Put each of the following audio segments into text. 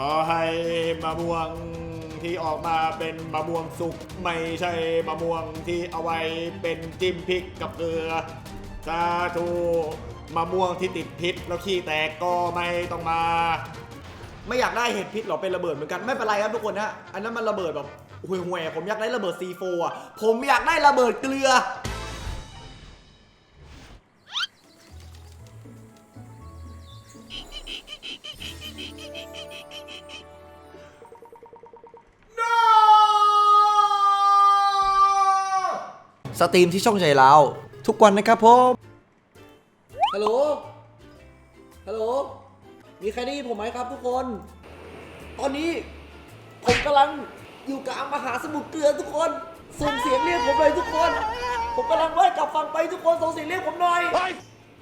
ขอให้มะม่วงที่ออกมาเป็นมะม่วงสุกไม่ใช่มะม่วงที่เอาไว้เป็นจิ้มพริกกับเกลือสาธุมะม่วงที่ติดพิษแล้วขี้แตกก็ไม่ต้องมา ไม่อยากได้เห็ดพิษหรอเป็นระเบิดเหมือนกันไม่เป็นไรครับทุกคนนะอันนั้นมันระเบิดแบบห่วยๆผมอยากได้ระเบิด C4 อะผมอยากได้ระเบิดเกลือ สตรีมที่ช่องใจเราทุกวันนะครับผมฮัลโหลฮัลโหลมีใครได้ยินผมไหมครับทุกคน ตอนนี้ผมกำลังอยู่กลางมหาสมุทรเกลือทุกคนส่งเสียงเรียกผมเลยทุกคน ผมกำลังว่ายกลับฝั่งไปทุกคนส่งเสียงเรียกผมหน่อย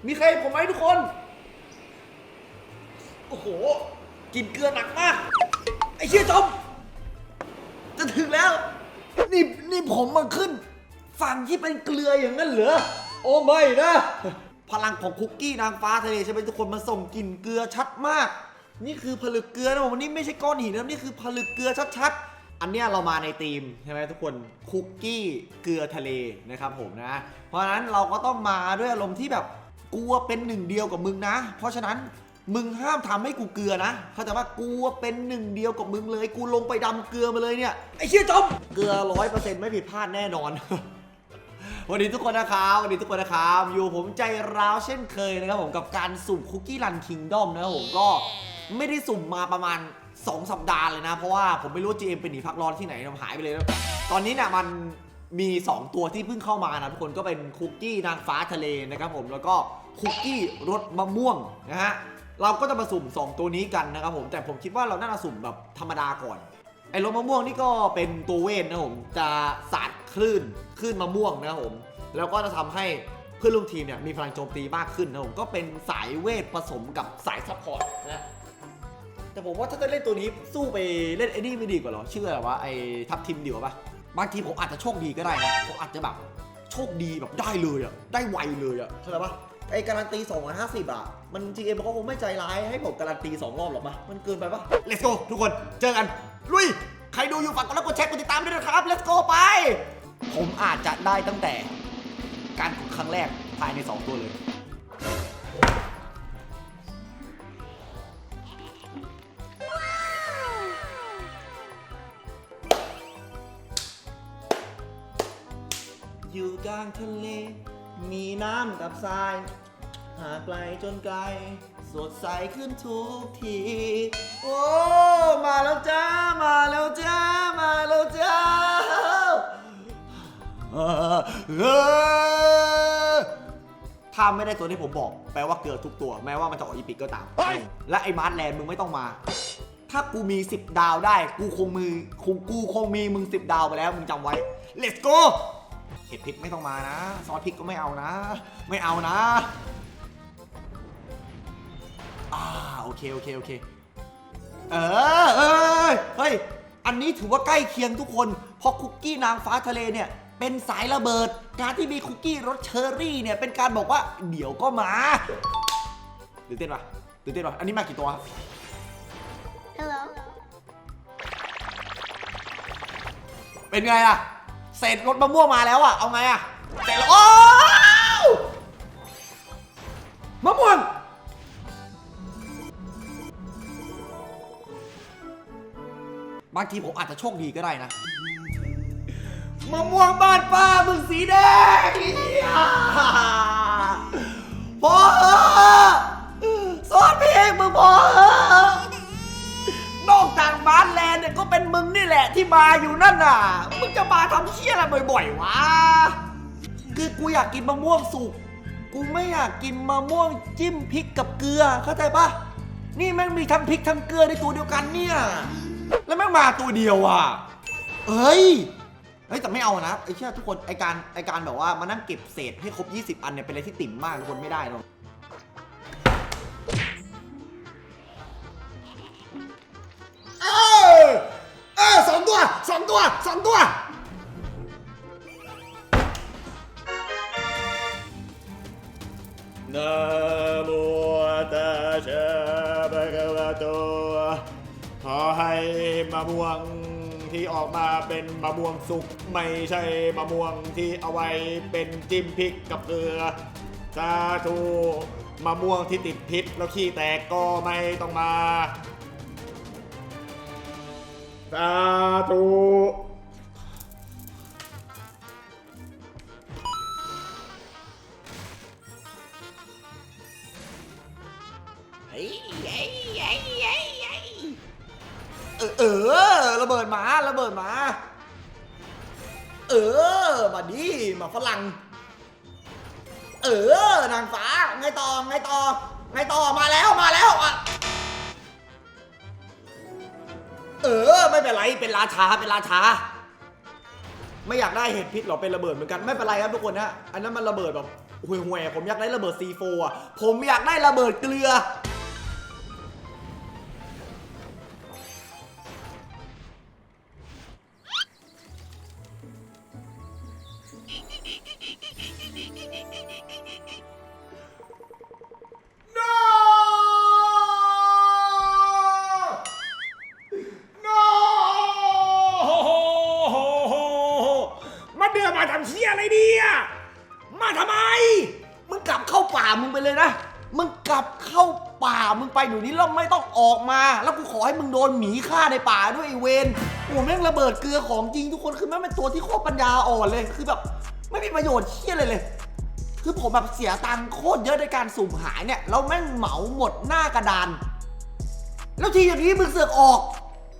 มีใครผมไหมทุกคน โอ้โหกินเกลือหนักมาก ไอ้เชี่ยจม จะถึงแล้ว นี่นี่ผมมาขึ้น ฝั่งที่เป็นเกลืออย่างนั้นเหรอ โอ้ไม่นะ พลังของคุกกี้นางฟ้าทะเลใช่ไหมทุกคนมันส่งกลิ่นเกลือชัดมาก นี่คือผลึกเกลือนะผมนี่ไม่ใช่ก้อนหินนะนี่คือผลึกเกลือชัดๆ อันเนี้ยเรามาในธีมใช่ไหมทุกคนคุกกี้เกลือทะเลนะครับผมนะ เพราะฉะนั้นเราก็ต้องมาด้วยอารมณ์ที่แบบกลัวเป็นหนึ่งเดียวกับมึงนะ เพราะฉะนั้นมึงห้ามทำให้กูเกลือนะ เข้าใจว่ากูเป็นหนึ่งเดียวกับมึงเลย กูลงไปดำเกลือมาเลยเนี่ย ไอ้เชี่ยจม เกลือร้อยเปอร์เซ็นต์ไม่ผิดพลาดแน่นอน วันนี้ทุกคนนะครับวันนี้ทุกคนนะครับอยู่ผมใจร้าวเช่นเคยนะครับผมกับการสุ่มคุกกี้รันคิงดอมนะครับผมก็ไม่ได้สุ่มมาประมาณ 2 สัปดาห์เลยนะ เพราะว่าผมไม่รู้ GM ไปหนีพักร้อนที่ไหนมันหายไปเลยนะตอนนี้เนี่ยมันมี 2 ตัวที่เพิ่งเข้ามานะทุกคนก็เป็นคุกกี้นางฟ้าทะเลนะครับผมแล้วก็คุกกี้รสมะม่วงนะฮะเราก็จะมาสุ่ม 2 ตัวนี้กันนะครับผมแต่ผมคิดว่าเราน่าจะสุ่มแบบธรรมดาก่อนไอ้รถมะม่วงนี่ก็เป็นตัวเวทนะครับผมจะสาด คลื่นคลื่นมะม่วงนะครับผม แล้วก็จะทำให้เพื่อนร่วมทีมเนี่ยมีพลังโจมตีมากขึ้นนะผมก็เป็นสายเวทผสมกับสายซัพพอร์ตนะแต่ผมว่าถ้าจะเล่นตัวนี้สู้ไปเล่นไอ้นี่ไม่ดีกว่าหรอเชื่อว่าไอ้ทัพทีมเดียวาปะบางทีผมอาจจะโชคดีก็ได้นะผมอาจจะแบบโชคดีแบบได้เลยอะได้ไวเลยอะเข้าใจปะไอ้การันตี 250อะมัน GM เขาคงไม่ใจร้ายให้ผมการันตีสองรอบหรอกปะมันเกินไปปะ Let's go ทุกคน เจอกัน ลุย ใครดูอยู่ฝากกดไลค์กดแชร์กดติดตามด้วยนะครับ Let's go ไป ผมอาจจะได้ตั้งแต่การฝึกครั้งแรกภายใน 2 ตัวเลย อยู่กลางทะเล มีน้ำกับทราย หากไกลจนไกล สดใสขึ้นทุกที โอ้ มาแล้วจ้า มาแล้วจ้า มาแล้วจ้า ถ้าไม่ได้ตัวที่ผมบอก แปลว่าเกิดทุกตัว แม้ว่ามันจะออกอีพิกก็ตาม และไอ้มาร์ทแลนด์มึงไม่ต้องมา ถ้ากูมี 10 ดาวได้ กูคงมือคงกูคงมีมึง 10 ดาวไปแล้ว มึงจำไว้ let's go เห็ดพริกไม่ต้องมานะ ซอสพริกก็ไม่เอานะ ไม่เอานะอ่าโอเคโอเคโอเค เออเอยเฮ้ย อันนี้ถือว่าใกล้เคียงทุกคน เพราะคุกกี้นางฟ้าทะเลเนี่ย เป็นสายระเบิด การที่มีคุกกี้รสเชอร์รี่เนี่ยเป็นการบอกว่าเดี๋ยวก็มาตื่นเต้นปะตื่นเต้นปะอันนี้มากี่ตัวครับ Hello. เป็นไงล่ะเศษรถมะม่วงมาแล้วอะเอาไงอะเศษแล้วโอ้วมะม่วงบางทีผมอาจจะโชคดีก็ได้นะ มะม่วงบ้านป้ามึงสีแดงเหี้ยพอเถอะสอนเพลงมึงพอเถอะนอกจากบ้านแลนด์เนี่ยก็เป็นมึงนี่แหละที่มาอยู่นั่นน่ะ มึงจะมาทำเชี่ยอะไรบ่อยๆวะ คือกูอยากกินมะม่วงสุก กูไม่อยากกินมะม่วงจิ้มพริกกับเกลือ เข้าใจปะนี่แม่งมีทั้งพริกทั้งเกลือในตัวเดียวกันเนี่ย แล้วแม่งมาตัวเดียวอะเฮ้ย เฮ้ยแต่ไม่เอานะไอ้เชื่อทุกคนไอการไอการแบบว่ามานั่งเก็บเศษให้ครบ 20 อันเนี่ยเป็นอะไรที่ติ่มมากทุกคนไม่ได้หรอกเออเออสองตัวสองตัวสองตัวนะโมตัสสะภะคะวะโตขอให้มะม่วง ที่ออกมาเป็นมะม่วงสุกไม่ใช่มะม่วงที่เอาไว้เป็นจิ้มพริกกับเกลือสาธุมะม่วงที่ติดพิษแล้วขี้แตกก็ไม่ต้องมาสาธุ อเออระเบิดหมาระเบิดหมาเออมาดิมาฝรั่งเออนางฟ้าไงต่อไงต่อไงต่อมาแล้วมาแล้วอะเออไม่เป็นไรเป็นราชาเป็นราชาไม่อยากได้เห็ดพิษหรอเป็นระเบิดเหมือนกันไม่เป็นไรครับทุกคนนะอันนั้นมันระเบิดแบบห่วยๆผมอยากได้ระเบิด C4 อะผมอยากได้ระเบิดเกลือ ไปอยู่นี้แล้วไม่ต้องออกมา แล้วกูขอให้มึงโดนหมีฆ่าในป่าด้วยไอเวนโอ้แม่งระเบิดเกลือของจริงทุกคนคือแม่งเป็นตัวที่โคตรปัญญาอ่อนเลยคือแบบไม่มีประโยชน์เชี่ยเลยเลย คือผมแบบเสียตังค์โคตรเยอะในการสุ่มหายเนี่ยแล้วแม่งเหมาหมดหน้ากระดาน แล้วทีอย่างนี้มึงเสือกออก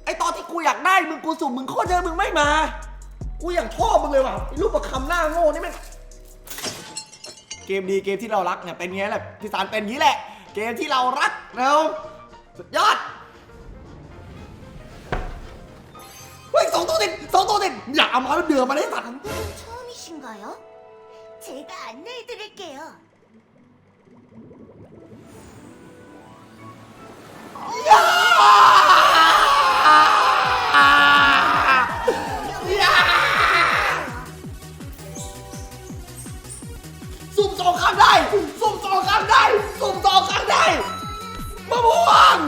ไอตอนที่กูอยากได้มึงกูสุ่มมึงโคตรเยอะมึงไม่มา กูอย่างชอบมึงเลยว่ะไอ้รูปประคำหน้าโง่นี่แม่งเกมดีเกมที่เรารักเนี่ยเป็นไงแหละพี่สารเป็นงี้แหละ เกมที่เรารักแล้วสุดยอดเฮ้ยสองตัวติดสองตัวติดอย่าเอามาแล้วเดือมาได้สัตว์ 방법은 처음이신가요? 제가 안내해드릴게요. อย่า ได้มะม่วง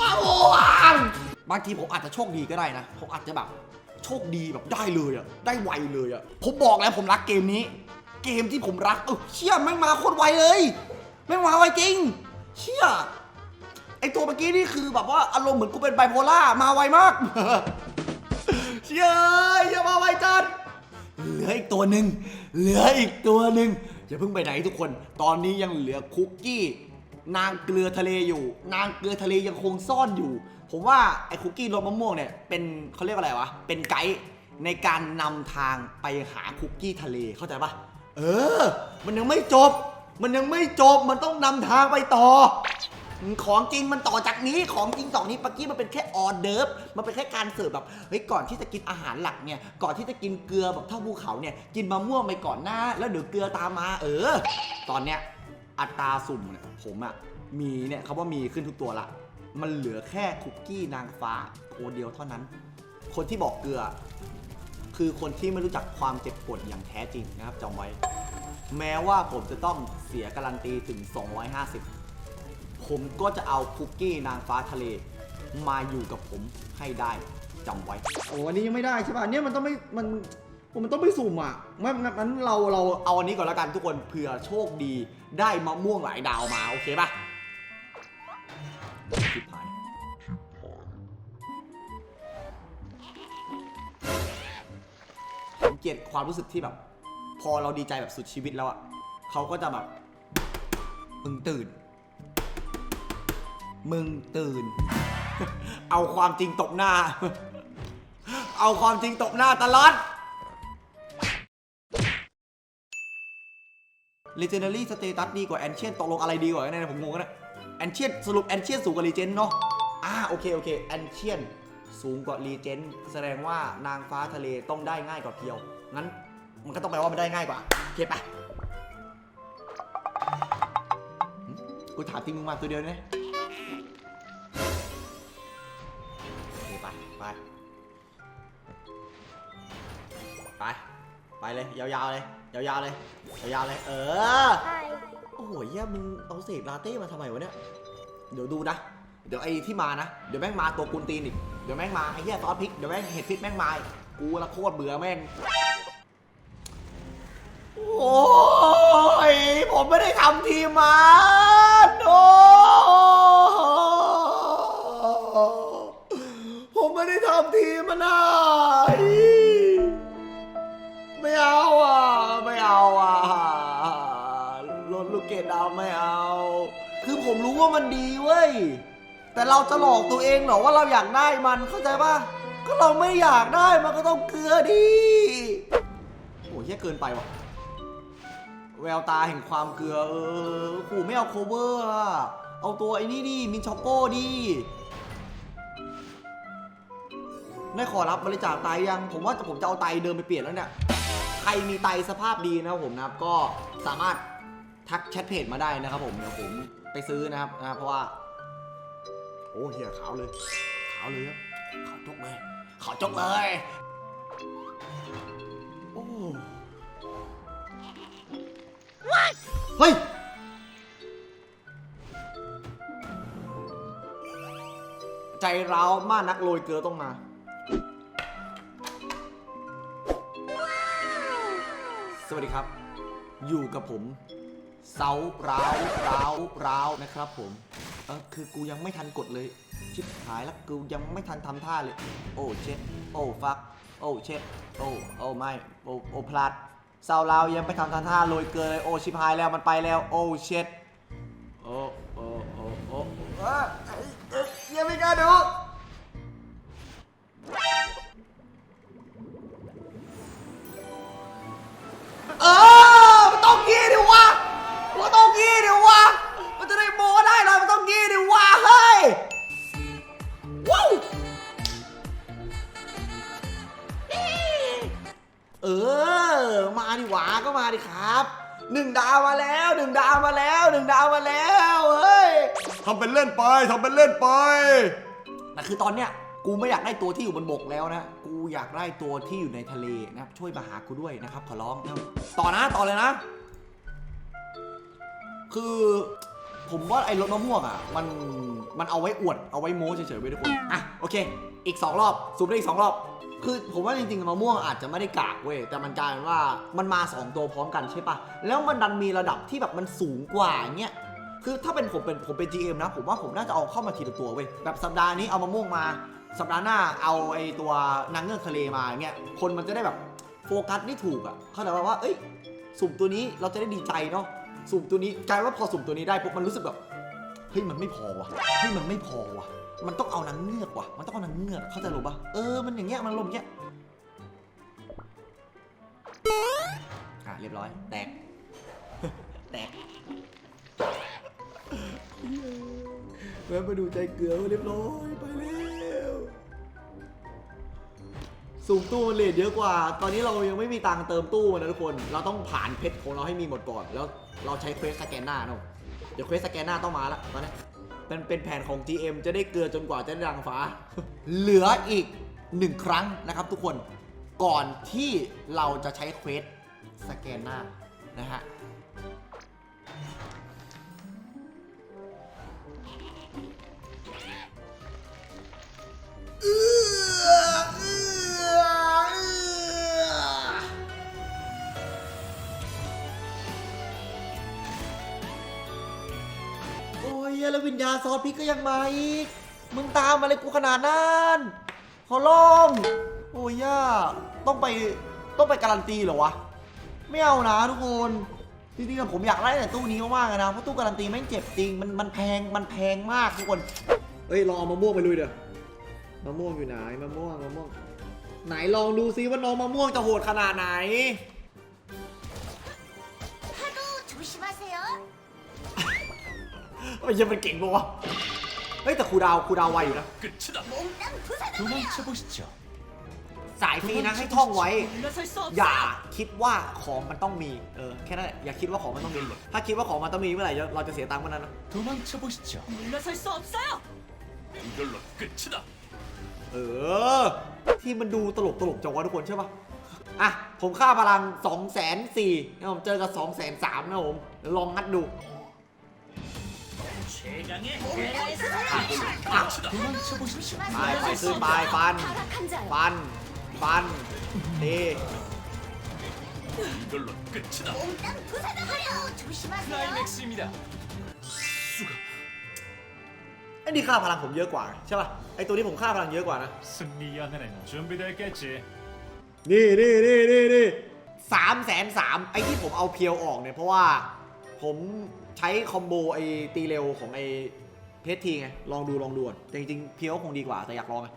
มะม่วงบางทีผมอาจจะโชคดีก็ได้นะ ผมอาจจะแบบโชคดีแบบได้เลยอะได้ไวเลยอะผมบอกแล้วผมรักเกมนี้ เกมที่ผมรักเออเชี่ยแม่งมาโคตรไวเลยแม่งมาไวจริง เชี่ยไอตัวเมื่อกี้นี่คือแบบว่าอารมณ์เหมือนกูเป็นไบโพล่ามาไวมาก เชี่ยอย่ามาไวจัดเหลืออีกตัวหนึ่งเหลืออีกตัวหนึ่งอย่าเพิ่งไปไหนทุกคน ตอนนี้ยังเหลือคุกกี้ นางเกลือทะเลอยู่ นางเกลือทะเลยังคงซ่อนอยู่ ผมว่าไอ้คุกกี้รสมะม่วงเนี่ยเป็นเขาเรียกว่าอะไรวะ เป็นไกด์ในการนำทางไปหาคุกกี้ทะเลเข้าใจปะเออ มันยังไม่จบ มันยังไม่จบมันต้องนำทางไปต่อ ของจริงมันต่อจากนี้ของจริงต่อนี้เมื่อกี้มันเป็นแค่ออเดิร์ฟมันเป็นแค่การเสิร์ฟแบบเฮ้ยก่อนที่จะกินอาหารหลักเนี่ยก่อนที่จะกินเกลือแบบเท่าภูเขาเนี่ยกินมะม่วงไปก่อนหน้า แล้วเดี๋ยวเกลือตามมา เออ ตอนเนี้ย อัตราสุ่มเนี่ยผมอะมีเนี่ยเขาว่ามีขึ้นทุกตัวละ มันเหลือแค่คุกกี้นางฟ้าตัวเดียวเท่านั้น คนที่บอกเกลือ คือคนที่ไม่รู้จักความเจ็บปวดอย่างแท้จริงนะครับจำไว้ แม้ว่าผมจะต้องเสียการันตีถึง 250 ผมก็จะเอาคุกกี้นางฟ้าทะเล มาอยู่กับผมให้ได้จำไว้ โอ้อันนี้ยังไม่ได้ใช่ป่ะเนี่ยมันต้องไม่มันมันต้องไปสุ่มอะงั้นงั้นเราเราเอาอันนี้ก่อนล้วกันทุกคนเผื่อโชคดี ได้มะม่วงหลายดาวมาโอเคป่ะชิบหายผมเกลียดความรู้สึกที่แบบ พอเราดีใจแบบสุดชีวิตแล้วอะเขาก็จะแบบ มึงตื่น มึงตื่น เอาความจริงตบหน้า เอาความจริงตบหน้าตลอด Legendary Status ดีกว่า Ancient ตกลงอะไรดีกว่ากันแน่ผมงงกันนะ Ancient สรุป Ancient สูงกว่า Legend เนาะอ่าโอเคโอเค Ancient สูงกว่า Legend แสดงว่านางฟ้าทะเลต้องได้ง่ายกว่าเพียว งั้นมันก็ต้องแปลว่ามันได้ง่ายกว่าโอเคปะกูถามจริงมึงมาตัวเดียวเนี่ยโอเคไปไปไปไปเลยยาวๆเลยยาวๆเลย ยาวๆเลยเออ Hi. โอ้โหเหี้ยมึงเอาเศษลาเต้มาทำไมวะเนี่ย เดี๋ยวดูนะ เดี๋ยวไอ้ที่มานะ เดี๋ยวแม่งมาตัวกุนตีนอีก เดี๋ยวแม่งมาไอ้เหี้ยซอสพริก เดี๋ยวแม่งเห็ดพริกแม่งมาอีกกูละโคตรเบื่อแม่ง โอ้ย ผมไม่ได้ทำทีมมันโอ้ผมไม่ได้ทำทีมมันนะ เกดดาไม่เอา คือผมรู้ว่ามันดีเว้ย แต่เราจะหลอกตัวเองเหรอว่าเราอยากได้มันเข้าใจปะก็เราไม่อยากได้มันก็ต้องเกลือดีโอ้ยแย่เกินไปว่ะ แววตาแห่งความเกลือเออกูไม่เอาโคเวอร์อะเอาตัวไอ้นี่ดิมินช็อกโก้ดิได้ขอรับบริจาคไตยัง ผมว่าผมจะเอาไตเดิมไปเปลี่ยนแล้วเนี่ย ใครมีไตสภาพดีนะผมนะครับ ก็สามารถ ทักแชทเพจมาได้นะครับผมเดี๋ยวผมไปซื้อนะครับนะเพราะว่า โอ้เฮียขาวเลย ขาวเลยครับขาวจกเลยขาวจกเลยโอ้เฮ้ยใจร้าวมากนักโรยเกลือต้องมาสวัสดีครับ อยู่กับผม เสาร้าวร้าวร้าวนะครับผมเออคือกูยังไม่ทันกดเลย ชิบหายแล้วกูยังไม่ทันทำท่าเลย โอ้เช็ดโอ้ฟัก โอ้เช็ดโอ้โอ้ไม่โอ้โอ้พลัดเสาร้าวยังไม่ทำท่าโรยเกลือเลยโอ้ชิบหายแล้วมันไปแล้ว โอ้เช็ดโอ้โอ้โอ้โอ้เอ้ยเอ้ยยังไม่กล้าดู ครับหนึ่งดาวมาแล้วหนึ่งดาวมาแล้วหนึ่งดาวมาแล้วเฮ้ยทำเป็นเล่นไปทำเป็นเล่นไป แต่คือตอนเนี้ยกูไม่อยากได้ตัวที่อยู่บนบกแล้วนะ กูอยากได้ตัวที่อยู่ในทะเลนะครับช่วยมาหากูด้วยนะครับขอร้องนะครับต่อนะต่อเลยนะ คือผมว่าไอ้รถมะม่วงอะมันมันเอาไว้อวดเอาไว้โม้เฉยๆไว้ทุกคนอะโอเค อีก 2 รอบซูมได้อีก 2 รอบ คือผมว่าจริงๆมะม่วงอาจจะไม่ได้กากเว้ยแต่มันกลายเป็นว่ามันมา 2 ตัวพร้อมกันใช่ปะแล้วมันดันมีระดับที่แบบมันสูงกว่าเงี้ยคือถ้าเป็นผมเป็นผมเป็น GM นะ ผมว่าผมน่าจะเอาเข้ามาทีละตัวเว้ยแบบสัปดาห์นี้เอามะม่วงมา สัปดาห์หน้าเอาไอตัวนางเงือกทะเลมาเงี้ยคนมันจะได้แบบโฟกัสได้ถูกอะเข้าใจว่าว่าเอ้ยสุ่มตัวนี้เราจะได้ดีใจเนาะสุ่มตัวนี้กลายว่าพอสุ่มตัวนี้ได้ปุ๊บมันรู้สึกแบบเฮ้ยมันไม่พอว่ะเฮ้ยมันไม่พอว่ะ มันต้องเอานางเงือกว่ะ มันต้องเอานางเงือกเข้าใจหรือปะเออ มันอย่างเงี้ย มันลมเงี้ย อะเรียบร้อย แตก แตกแวะมาดูใจเกลือเรียบร้อย ไปแล้วสูงตู้มันเลทเยอะกว่า ตอนนี้เรายังไม่มีตังเติมตู้นะทุกคน เราต้องผ่านเพชรของเราให้มีหมดก่อน แล้วเราใช้เควสสแกนหน้าเนาะ เดี๋ยวเควสสแกนหน้าต้องมาล้วตอนนี้ มันเป็นแผนของ GM จะได้เกลือจนกว่าจะได้ดังฟ้า เหลืออีกหนึ่งครั้งนะครับทุกคนก่อนที่เราจะใช้เควสสแกนหน้านะฮะ ยแล้ววิญญาณซอสพริกก็ยังมาอีก มึงตามมาเลยกูขนาดนั้นขอร้อง โอ้ยย่าต้องไปต้องไปการันตีเหรอวะ ไม่เอานะทุกคนจริงๆอะผมอยากได้แต่ตู้นี้มากๆเลยนะเพราะตู้การันตีแม่งเจ็บจริงมันมันแพงมันแพงมากทุกคน เอ้ยลองเอามะม่วงไปลุยเด้อมะม่วงอยู่ไหนมะม่วงมะม่วง ไหนลองดูซิว่าน้องมะม่วงจะโหดขนาดไหน 파도 조심하세요. เฮ้ยยังมันเก่งปะวะ เฮ้ยแต่ครูดาวครูดาวไวอยู่นะ 끝이다. 몽땅 부사당해요. 도망쳐 보시죠. สายฟรีนะให้ท่องไว้ 물러설 수 อย่า 없어요. คิดว่าของมันต้องมี เออแค่นั้นแหละอย่าคิดว่าของมันต้องมี ถ้าคิดว่าของมันต้องมีเมื่อไหร่เราจะเสียตังค์เมื่อนั้นนะ 도망쳐 보시죠. 물러설 수 없어요. 이걸로 끝이다. เออ ที่มันดูตลกตลกจังวะทุกคนใช่ปะอ่ะ ผมค่าพลัง2 0 0 0 0นะผมเจอกับ2 0 0 0 0นะผมเดี๋ยวลองงัดดู 쥐 최강의 대가에서 도망쳐 보십시오. ไปไปขึ้นไปฟัน 타락한 자여 ฟัน ฟันตี 이걸로 끝이다. 몽땅 부숴버려 조심하세요 클라이맥스입니다. ไอ้นี่ค่าพลังผมเยอะกว่า ใช่ป่ะ ไอ้ตัวนี้ผมค่าพลังเยอะกว่านะ 승리 연애는 준비됐겠지. นี่นี่นี่นี่นี่สามแสนสามไอ้ที่ผมเอาเพียวออกเนี่ย เพราะว่าผม ใช้คอมโบไอ้ตีเร็วของไอ้เพชรทีไง ลองดูลองดูก่อนแต่จริงๆเพียวคงดีกว่าแต่อยากลองไง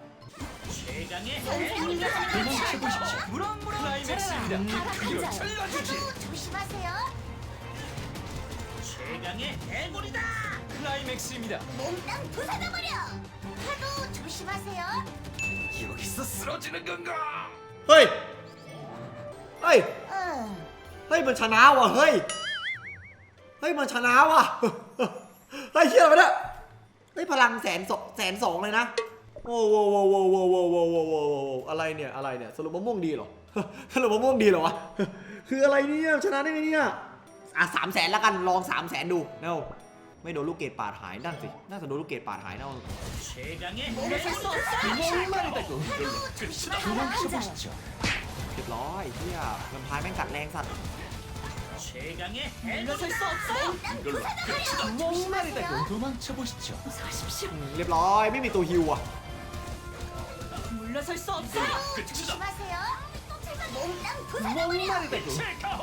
최강의 선생님이 하는 걸 도망쳐 잘 보십시오. 봐. 클라이맥스입니다. 타락한 이걸 자여 잘라주지. 파도 조심하세요 최강의 해골이다. 클라이맥스입니다. 몽땅 부숴버려 파도 조심하세요 여기서 쓰러지는 건가? เฮ้ย เฮ้ย 응 เฮ้ย มันชนะว่ะ เฮ้ย เ ฮ้ยมันชนะว่ะไฮ้เชี่อไหเนี่ยได้พลังแสนสองแสนสองเลยนะโอ้โหโอ้โหโอ้โหโอ้โหโอ้โหอะไรเนี่ยอะไรเนี่ยสรุปมะม่วงดีเหรอสรุปมะม่วงดีเหรอวะคืออะไรเนี่ยชนะได้ไงเนี่ยอะสามแสนละกันลองสามแสนดูเนาไม่โดนลูกเกดปาดหายนั่นสิน่าจะโดนลูกเกดปาดหายเนาะเรียบร้อยเฮียมันพายแม่งกัดแรงสัตว์ 최강의 물러설 수 없어요 이걸로 끝이다. 목마르다고 도망쳐 보시죠. 무서우십시오 อืมเรียบร้อย ไม่มีตัวฮิวอ่ะ 물러설 수 없어요 끝이다. 조심하세요 몽땅 부숴버려 목마르다고 체카호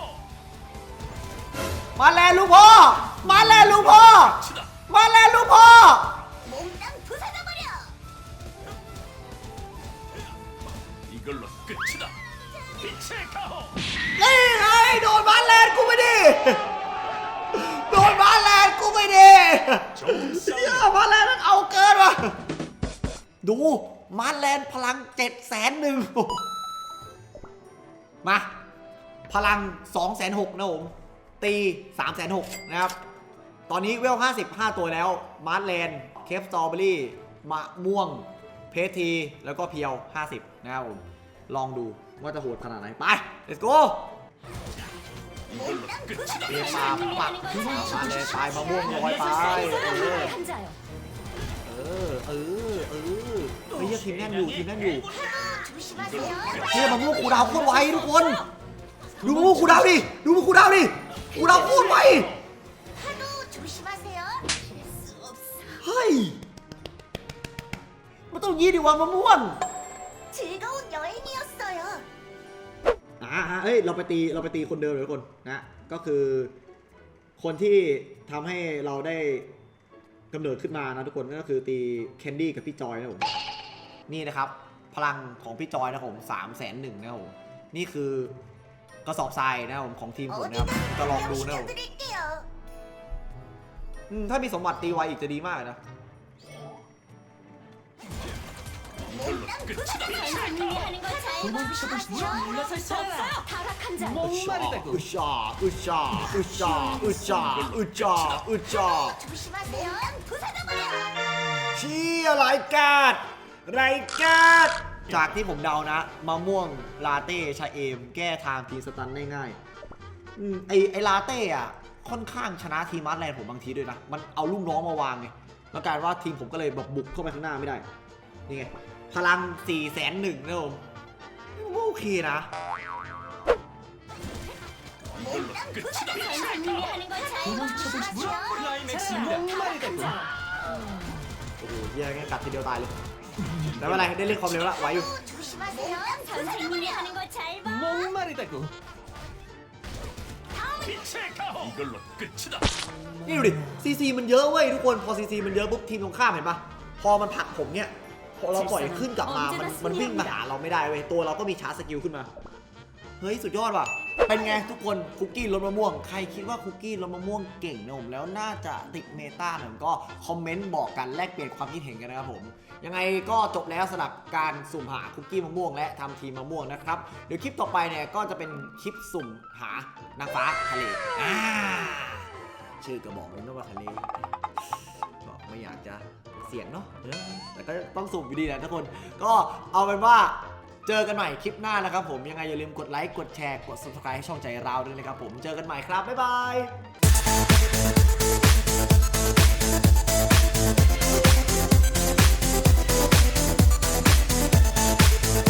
มาแล้วลูกพ่อ มาแล้วลูกพ่อ 끝이다. มาแล้วลูกพ่อ 몽땅 부숴버려 이걸로 끝이다. 빛의 가호. นี่ไงโดนบาสแลนด์กูไม่ดีโดนบาสแลนด์กูไม่ดีเยอะยบาสแลนด์มันเอาเกินว่ะดูมาแลนด์พลังเจ็ดแสนหนึ่งมา พลังสองแสนหกนะผมตีสามแสนหกนะครับ ตอนนี้เวลห้าสิบห้าตัวแล้วมาร์แลนด์เคฟสตรอเบอรี่มะม่วง เพที แล้วก็เพียวห้าสิบนะครับผม ลองดู ว่าจะโหดขนาดไหน ไป let's go เอปาปักขึ้นมาเลยตายมะม่วงลอยไปเออเออเออไออเฮ้ยทีมแน่นอยู่ทีมแน่นอยู่เฮ้ยมะม่วงคูดาวโคตรไวทุกคน ดูมะม่วงคูดาวดิดูมะม่งคูดาวดิคูดาวโคตรไวเฮ้ยมันต้องยี้ดิวะมะม่วง อ่าเอ้ยเราไปตีเราไปตีคนเดิมเลยทุกคนนะก็คือคนที่ทำให้เราได้กำเนิดขึ้นมานะทุกคนก็คือตีแคนดี้กับพี่จอยนะผมนี่นะครับ พลังของพี่จอยนะผมสามแสนหนึ่งนะผมนี่คือกระสอบทรายนะผมของทีมผมนะครับจะลองดูนะผมถ้ามีสมบัติตีไวอีกจะดีมากนะ 이걸로 끝이다. 선생님이 하는 걸잘 봐주시죠 물러설 수 없어요 타락한 자 อึชาอึชาอึชาอึชาอึชาอึชาอึชา 조심하세요 부숴버려 เชี่ยไรกาดไรกาดจากที่ผมเดานะมะม่วงลาเต้ชาเอม แก้ทางทีมสตันได้ง่ายอืมไอไอลาเต้อะค่อนข้างชนะทีมมาร์แลนด์ผมบางทีด้วยนะ มันเอาลูกน้องมาวางไงแล้วกลารว่าทีมผมก็เลยแบบบุกเข้าไปข้างหน้าไม่ได้ นี่ไง พลัง4ี่แสนหนึ่งนะผมโอเคนะโอ้โหเฮียแค่กัดทีเดียวตายเลยแล้วอะไรได้เล่นความเร็วละไหวอยู่มงมาริตะกุนี่ดูดิซีซีมันเยอะเว้ยทุกคนพอซีซีมันเยอะปุ๊บทีมตรงข้ามเห็นปะพอมันผักผมเนี่ย พอเราปล่อยขึ้นกลับมา มันมันวิ่งมาหาเราไม่ได้เว้ย ตัวเราก็มีชาร์จสกิลขึ้นมา เฮ้ย สุดยอดว่ะ เป็นไงทุกคนคุกกี้รสมะม่วง ใครคิดว่าคุกกี้รสมะม่วงเก่งนะผมแล้วน่าจะติดเมตาเนี่ยผมก็คอมเมนต์บอกกันแลกเปลี่ยนความคิดเห็นกันนะครับผม ยังไงก็จบแล้วสำหรับการสุ่มหาคุกกี้มะม่วงและทำทีมมะม่วงนะครับ เดี๋ยวคลิปต่อไปเนี่ยก็จะเป็นคลิปสุ่มหานางฟ้าทะเลอ่าชื่อก็บอกเลยนะว่าทะเล ก็ไม่อยากจะ เสียงเนาะเออแต่ก็ต้องสุ่มอยู่ดีนะทุกคน ก็เอาเป็นว่าเจอกันใหม่คลิปหน้านะครับผมยังไงอย่าลืมกดไลค์กดแชร์กด subscribe ให้ช่องใจเราด้วยนะครับผมเจอกันใหม่ครับบ๊ายบาย